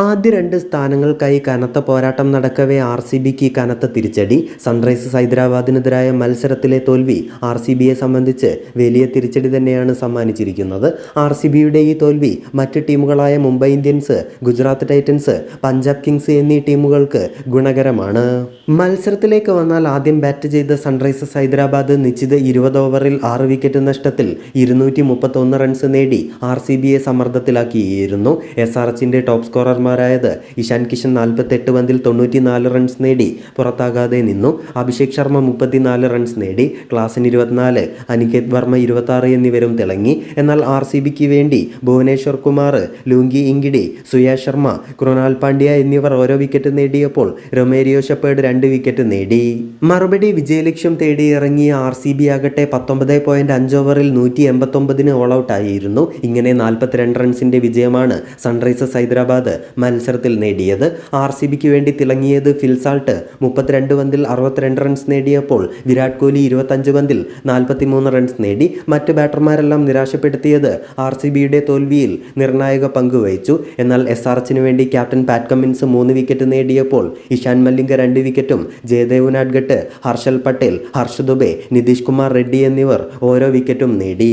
ആദ്യ രണ്ട് സ്ഥാനങ്ങൾക്കായി കനത്ത പോരാട്ടം നടക്കവേ ആർ സി ബിക്ക് കനത്ത തിരിച്ചടി. സൺറൈസേഴ്സ് ഹൈദരാബാദിനെതിരായ മത്സരത്തിലെ തോൽവി ആർ സി ബിയെ സംബന്ധിച്ച് വലിയ തിരിച്ചടി തന്നെയാണ് സമ്മാനിച്ചിരിക്കുന്നത്. ആർ സി ബിയുടെ ഈ തോൽവി മറ്റ് ടീമുകളായ Mumbai Indians Gujarat Titans Punjab Kings എന്നീ ടീമുകൾക്ക് ഗുണകരമാണ്. മത്സരത്തിലേക്ക് വന്നാൽ ആദ്യം ബാറ്റ് ചെയ്ത സൺറൈസേഴ്സ് ഹൈദരാബാദ് നിശ്ചിത ഇരുപത് ഓവറിൽ ആറ് വിക്കറ്റ് നഷ്ടത്തിൽ ഇരുന്നൂറ്റി മുപ്പത്തൊന്ന് റൺസ് നേടി ആർ സി ബിയെ സമ്മർദ്ദത്തിലാക്കിയിരുന്നു. എസ് ആർ എച്ചിന്റെ ടോപ്പ് സ്കോറർമാരായത് ഇഷാൻ കിഷൻ നാൽപ്പത്തെട്ട് പന്തിൽ തൊണ്ണൂറ്റിനാല് റൺസ് നേടി. പുറത്താകാതെ നിന്നു. അഭിഷേക് ശർമ്മ മുപ്പത്തിനാല് റൺസ് നേടി. ക്ലാസിന് ഇരുപത്തിനാല് അനികേത് വർമ്മ ഇരുപത്തി എന്നിവരും തിളങ്ങി. എന്നാൽ ആർ സി ബിക്ക് വേണ്ടി ഭുവനേശ്വർ കുമാർ ലൂങ്കി ഇങ്കിഡി സുയാ ശർമ്മ കൃണാൽ പാണ്ഡ്യ എന്നിവർ ഓരോ വിക്കറ്റ് നേടിയപ്പോൾ റൊമേരിയോ ഷെപ്പേർഡ് രണ്ട് വിക്കറ്റ് നേടി. മറുപടി വിജയലക്ഷ്യം തേടി ഇറങ്ങിയ ആർ സി ബി ആകട്ടെ പത്തൊമ്പത് പോയിന്റ് അഞ്ച് ഓവറിൽ നൂറ്റി എൺപത്തൊമ്പതിന് ഓൾ ഔട്ടായിരുന്നു ഇങ്ങനെ നാൽപ്പത്തിരണ്ട് റൺസിന്റെ വിജയമാണ് സൺറൈസേഴ്സ് ഹൈദരാബാദ് മത്സരത്തിൽ നേടിയത്. ആർ സി ബിക്ക് വേണ്ടി തിളങ്ങിയത് ഫിൽസാൾട്ട് മുപ്പത്തിരണ്ട് പന്തിൽ അറുപത്തിരണ്ട് റൺസ് നേടിയപ്പോൾ വിരാട് കോഹ്ലി ഇരുപത്തഞ്ച് പന്തിൽ നാൽപ്പത്തിമൂന്ന് റൺസ് നേടി. മറ്റ് ബാറ്റർമാരെല്ലാം നിരാശപ്പെടുത്തിയത് ആർ സി ബിയുടെ തോൽവിയിൽ നിർണായക പങ്ക് വഹിച്ചു. എന്നാൽ എസ് ആർ എച്ചിന് വേണ്ടി ക്യാപ്റ്റൻ പാറ്റ് കമ്മിൻസ് മൂന്ന് വിക്കറ്റ് നേടിയപ്പോൾ ഇഷാൻ മല്ലിംഗ രണ്ട് വിക്കറ്റും ജയദേവ് നാഡ്ഗട്ട് ഹർഷൽ പട്ടേൽ ഹർഷ് ദുബെ നിതീഷ് കുമാർ റെഡ്ഡി എന്നിവർ ഓരോ വിക്കറ്റും നേടി.